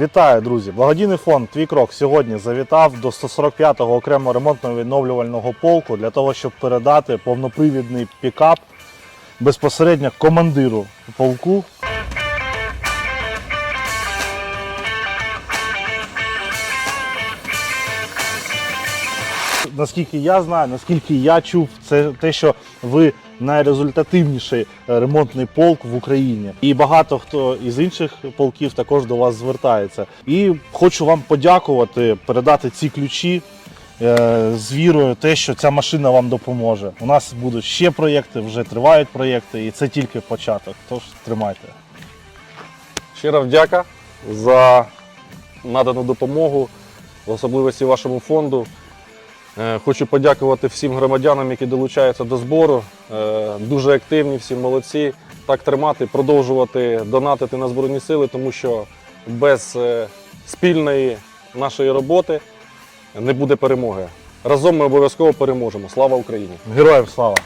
Вітаю, друзі! Благодійний фонд Твій крок сьогодні завітав до 145-го окремо ремонтно відновлювального полку для того, щоб передати повнопривідний пікап безпосередньо командиру полку. Наскільки я знаю, наскільки я чув, це те, що ви найрезультативніший е, ремонтний полк в Україні. І багато хто із інших полків також до вас звертається. І хочу вам подякувати, передати ці ключі е, з вірою, те, що ця машина вам допоможе. У нас будуть ще проєкти, вже тривають проєкти, і це тільки початок. Тож тримайте. Щира вдяка за надану допомогу, в особливості вашому фонду. Е, Хочу подякувати всім громадянам, які долучаються до збору. Е, Дуже активні, всі молодці. Так тримати, продовжувати донатити на Збройні Сили, тому що без е, спільної нашої роботи не буде перемоги. Разом ми обов'язково переможемо. Слава Україні! Героям слава!